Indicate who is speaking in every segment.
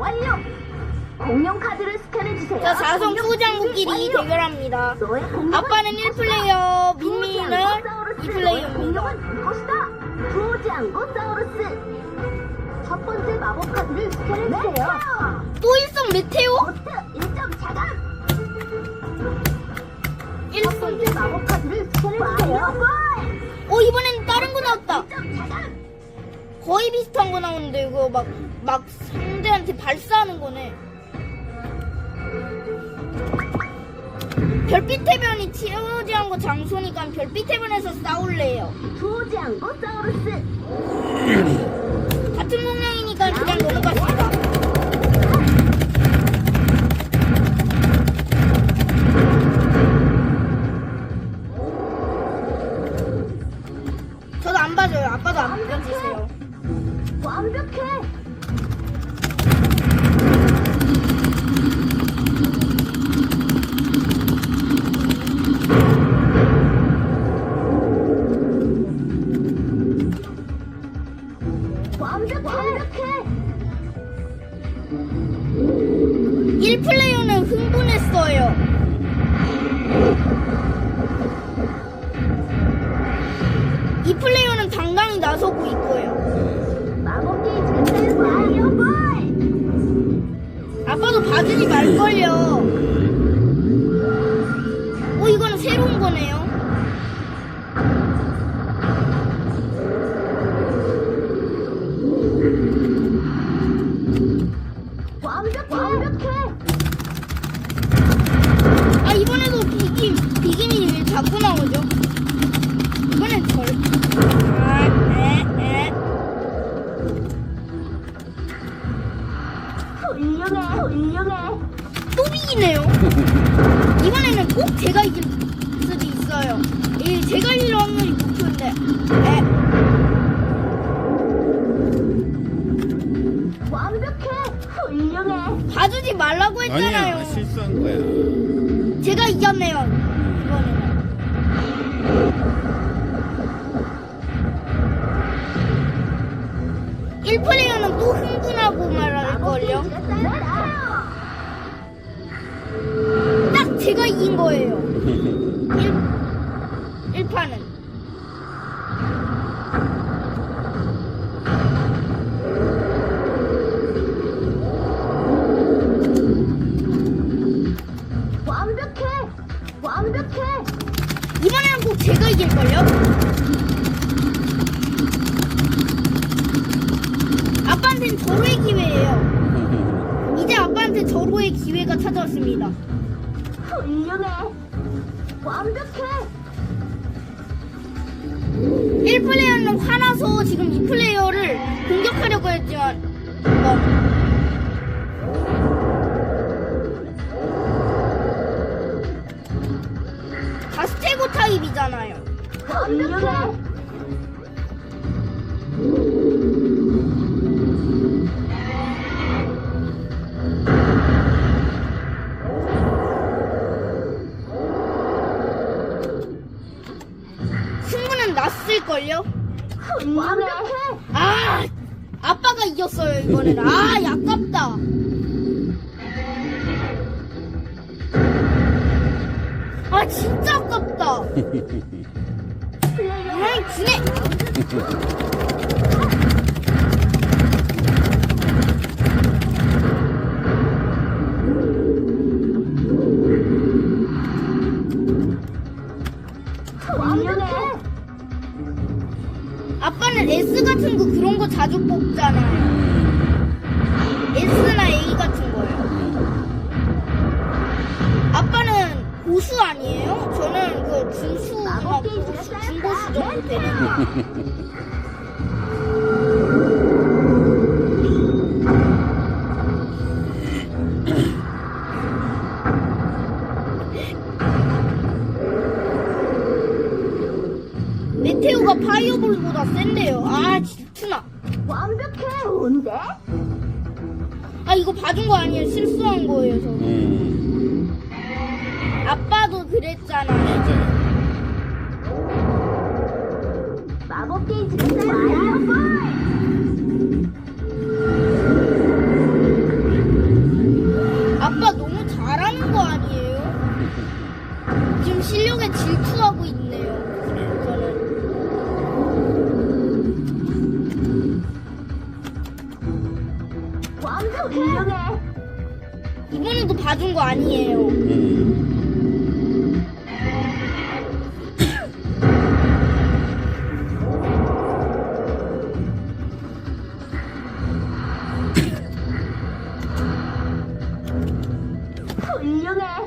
Speaker 1: 완료. 공룡 카드를 스캔해 주세요.
Speaker 2: 자, 자성 소장국끼리 대결합니다. 아빠는 1플레이어, 민미는 2플레이어입니다.
Speaker 1: 공룡은 이것이다. 프로지앙고사우루스. 첫 번째 마법 카드를 스캔해 주세요.
Speaker 2: 또 일성 메테오?
Speaker 1: 보트 1점 차감. 첫 번째 마법 카드를 스캔해 주세요.
Speaker 2: 어, 이번엔 다른 거 나왔다.
Speaker 1: 1점 차감.
Speaker 2: 거의 비슷한 거 나오는데, 이거 막, 막 상대한테 발사하는 거네. 별빛 해변이 치어지한 거 장소니까 별빛 해변에서 싸울래요.
Speaker 1: 프로지앙고사우루스.
Speaker 2: 같은 공룡
Speaker 1: 완벽해. 완벽해.
Speaker 2: 1플레이어는 흥분했어요. 이 플레이어는 당당히 나서고 있고요.
Speaker 1: 마법.
Speaker 2: 아빠도 봐주지 말걸요.
Speaker 1: 완벽해. 완벽해.
Speaker 2: 아, 이번에도 비김, 비김이 왜 자꾸 나오죠? 이번엔 절. 아, 에, 에.
Speaker 1: 훌륭해. 훌륭해.
Speaker 2: 또 비기네요. 이번에는 꼭 제가 이길 수도 있어요. 이 제가 확
Speaker 3: 실수한 거야.
Speaker 2: 제가 이겼네요. 이번에는. 일플레이어는 또 흥분하고 말할걸요. 딱 제가 이긴 거예요. 1, 1판은. 이길걸요? 아빠한텐 절호의 기회예요. 이제 아빠한테 절호의 기회가 찾아왔습니다.
Speaker 1: 훌륭해. 완벽해.
Speaker 2: 1플레이어는 화나서 지금 2플레이어를 공격하려고 했지만 뭐. 가스테고 타입이잖아요.
Speaker 1: 훌륭해.
Speaker 2: 승부는 났을걸요?
Speaker 1: 완벽해.
Speaker 2: 아! 아빠가 이겼어요, 이번에는. 아, 아깝다. 아, 진짜 아깝다. 아이, 지네!
Speaker 1: 완벽해.
Speaker 2: 아빠는 S 같은 거 그런 거 자주 뽑잖아요. S나 A 같은 거요. 고수, 중고수 정도 되는. 메테오가 파이어볼보다 센데요. 아, 질투나.
Speaker 1: 완벽해. 좋은데?
Speaker 2: 아, 이거 봐준 거 아니에요. 실수한 거예요, 저.
Speaker 3: 음.
Speaker 2: 아빠도 그랬잖아
Speaker 3: 이제
Speaker 1: 마법 게임 지금 아빠 너무 잘하는 거 아니에요? 지금 실력에 질투하고 있네요. 저는. 완벽해.
Speaker 2: 이번에도 봐준 거 아니에요.
Speaker 3: 음.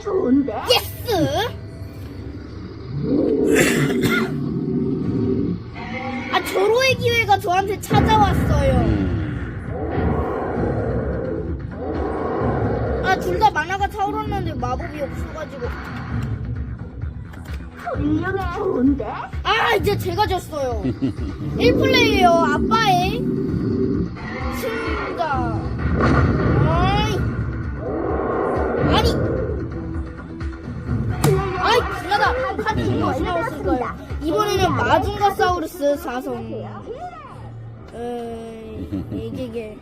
Speaker 1: 좋은데?
Speaker 2: 예스! 아, 절호의 기회가 저한테 찾아왔어요. 아, 둘 다 만화가 차오르는데 마법이 없어가지고.
Speaker 1: 훌륭해. 좋은데?
Speaker 2: 아, 이제 제가 졌어요. 1플레이에요, 아빠의 친 카드 어디 나왔을까요? 이번에는 마중가사우루스 사성. 에이, 이게, 이게.